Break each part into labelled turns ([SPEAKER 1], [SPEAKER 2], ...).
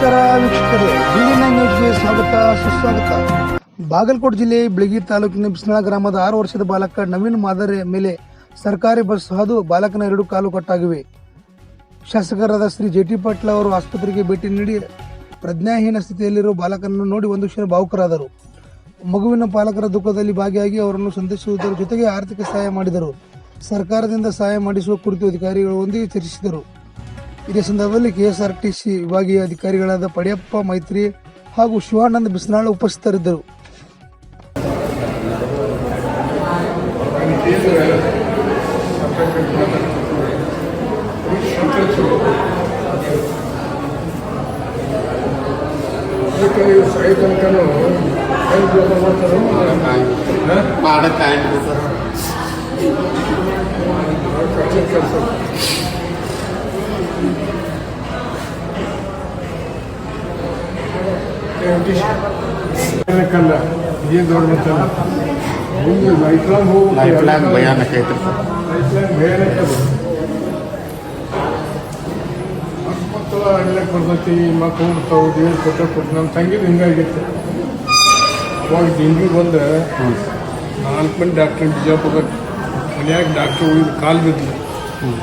[SPEAKER 1] ನಮಸ್ಕಾರ ವೀಕ್ಷಕರೇ. ನ್ಯೂಸ್ಗೆ ಸ್ವಾಗತ, ಸುಸ್ವಾಗತ. ಬಾಗಲಕೋಟೆ ಜಿಲ್ಲೆ ಬೆಳಗಿ ತಾಲೂಕಿನ ಬಿಸ್ನಾಳ ಗ್ರಾಮದ ಆರು ವರ್ಷದ ಬಾಲಕ ನವೀನ್ ಮಾದರಿ ಮೇಲೆ ಸರ್ಕಾರಿ ಬಸ್ ಹಾದು ಬಾಲಕನ ಎರಡು ಕಾಲು ಕಟ್ಟಾಗಿವೆ. ಶಾಸಕರಾದ ಶ್ರೀ ಜೆ ಟಿ ಪಾಟೀಲ್ ಅವರು ಆಸ್ಪತ್ರೆಗೆ ಭೇಟಿ ನೀಡಿ ಪ್ರಜ್ಞಾಹೀನ ಸ್ಥಿತಿಯಲ್ಲಿರುವ ಬಾಲಕನನ್ನು ನೋಡಿ ಒಂದು ಕ್ಷಣ ಭಾವುಕರಾದರು. ಮಗುವಿನ ಪಾಲಕರ ದುಃಖದಲ್ಲಿ ಭಾಗಿಯಾಗಿ ಅವರನ್ನು ಸಂತೈಸುವುದರ ಜೊತೆಗೆ ಆರ್ಥಿಕ ಸಹಾಯ ಮಾಡಿದರು. ಸರ್ಕಾರದಿಂದ ಸಹಾಯ ಮಾಡಿಸುವ ಕುರಿತು ಅಧಿಕಾರಿಗಳೊಂದಿಗೆ ಚರ್ಚಿಸಿದರು. ಇದೇ ಸಂದರ್ಭದಲ್ಲಿ ಕೆಎಸ್ಆರ್ಟಿಸಿ ವಿಭಾಗೀಯ ಅಧಿಕಾರಿಗಳಾದ ಪಡಿಯಪ್ಪ ಮೈತ್ರಿ ಹಾಗೂ ಶಿವಾನಂದ ಬಿಸ್ನಾಳ ಉಪಸ್ಥಿತರಿದ್ದರು.
[SPEAKER 2] ಏನು ದೊಡ್ಡ ಮತ್ತಲ್ಲ ಮುಂದೆ ಲೈಫ್ ಲಾಂಗ್
[SPEAKER 3] ಲೈಫ್ ಲಾಂಗ್ ಭಯಾನಕ ಐತ್ರಿ ಸರ್
[SPEAKER 2] ಲೈಫ್ ಲಾಂಗ್ ಭಯಾನಕ ಮಕ್ಕಳ ಬರ್ತೈತಿ ಮಕ್ಕಳು ಹೋಗ್ತಾವೆ ದೇವ್ರು ಕೊಟ್ಟ ಕೊಟ್ಟು ನಮ್ಮ ತಂಗಿದು ಹಿಂಗಾಗಿತ್ತು. ಅವಾಗ ಡೆಂಗ್ಯೂ ಬಂದು ನಾಲ್ಕು ಮಂದಿ ಡಾಕ್ಟ್ರ್ ಬಿಜಾಪುರ ಮನ್ಯಾಗ ಡಾಕ್ಟ್ರ್ ಉಳಿದು ಕಾಲು ಬಿದ್ದು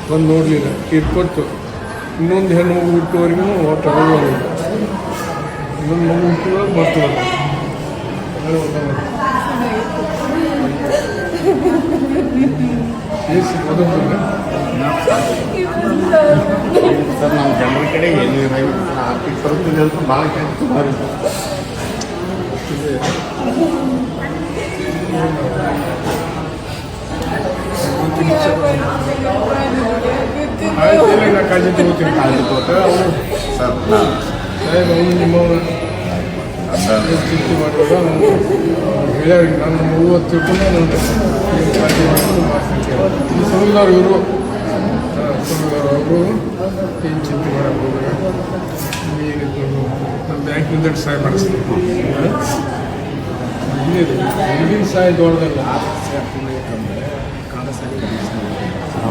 [SPEAKER 2] ಬಂದು ನೋಡಲಿಲ್ಲ ತೀರ್ಕೊಟ್ಟು ಇನ್ನೊಂದು ಹೆಣ್ಣು ಹೋಗಿ ಹುಟ್ಟುವರೆಗೂ ಒಟ್ಟು ಹೋಗೋದು ಇನ್ನೊಂದು ಮಗು ಹುಟ್ಟುವಾಗ ಮತ್ತೆ ಏಸು ಮೊದಲು
[SPEAKER 3] ಸರ್ ನಮ್ಮ ಜನರ ಕಡೆ ಏನು ಇರಂಗಿಲ್ಲ ಸರ್ ಆರ್ಥಿಕ ಪರಿಸ್ಥಿತಿ ಅಂತ ಭಾಳ ಕೆಟ್ಟ ಸುಮಾರು
[SPEAKER 2] ಆಯ್ತು ಇಲ್ಲ ನಾ ಕಾಳಜಿ ತಗೋತೀನಿ
[SPEAKER 3] ಕಾಳಜಿ ತಗೋತೀವಿ.
[SPEAKER 2] ಅವರು
[SPEAKER 3] ಸರ್
[SPEAKER 2] ಸಾಹೇಬ್ ಅವನು ನಿಮ್ಮವನು ಏನು ಚಿಂತೆ ಮಾಡುವಾಗ ಹೇಳಿ ನಾನು ಮೂವತ್ತು ತಿಳ್ಕೊಂಡು ನಾನು ಮಾಡ್ತೀನಿ ಇದು ಸುಳ್ದವ್ರು ಇವರು ಸುಳ್ದವ್ರು ಅವರು ಏನು ಚಿಂತೆ ಮಾಡಬಹುದು ನಮ್ಮ ಬ್ಯಾಂಕಿನಿಂದ ಸಹಾಯ ಮಾಡಿಸ್ಬೇಕು ಈಗಿನ ಸಹಾಯ ದೊಡ್ಡದಲ್ಲ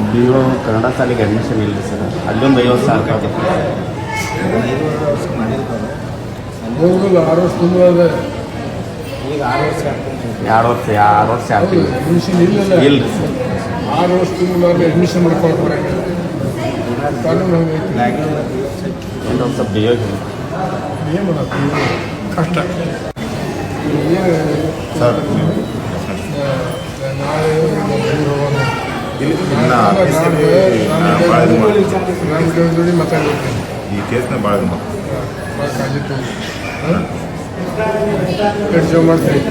[SPEAKER 3] ಬಿ ಒ ಕನ್ನಡ ಶಾಲೆಗೆ ಅಡ್ಮಿಷನ್ ಇಲ್ಲ ಸರ್ ಅಲ್ಲೊಂದು ಐವತ್ತು ಸಾವಿರ ರೂಪಾಯಿ
[SPEAKER 2] ಹೋಗಲ್ಲ ಆರು ವರ್ಷ ತುಂಬ ವರ್ಷ
[SPEAKER 3] ಎರಡು ವರ್ಷ ಆರು ವರ್ಷ ಆಗ್ತೀವಿ
[SPEAKER 2] ಅಡ್ಮಿಷನ್
[SPEAKER 3] ಇಲ್ಲ ಇಲ್ಲ.
[SPEAKER 2] ಆರು ವರ್ಷ ತುಂಬ ಅಡ್ಮಿಷನ್ ಮಾಡ್ಕೊಂಡು ಕಾನೂನು
[SPEAKER 3] ಒಂದು ಸ್ವಲ್ಪ ಬೇಗ
[SPEAKER 2] ಏನು ಮಾಡೋದು? ಕಷ್ಟ. ಏನು?
[SPEAKER 4] ಸರ್.
[SPEAKER 2] ನಾಳೆ ಹೋಗೋಣ. ನಾನು ಜೋಡಿ ಮಾತಾಡ್ತೀನಿ
[SPEAKER 4] ಈ ಕೇಸ್ನ ಭಾಳ.
[SPEAKER 2] ಭಾಳ ಕಾಳಜಿ Perdeu uma vez.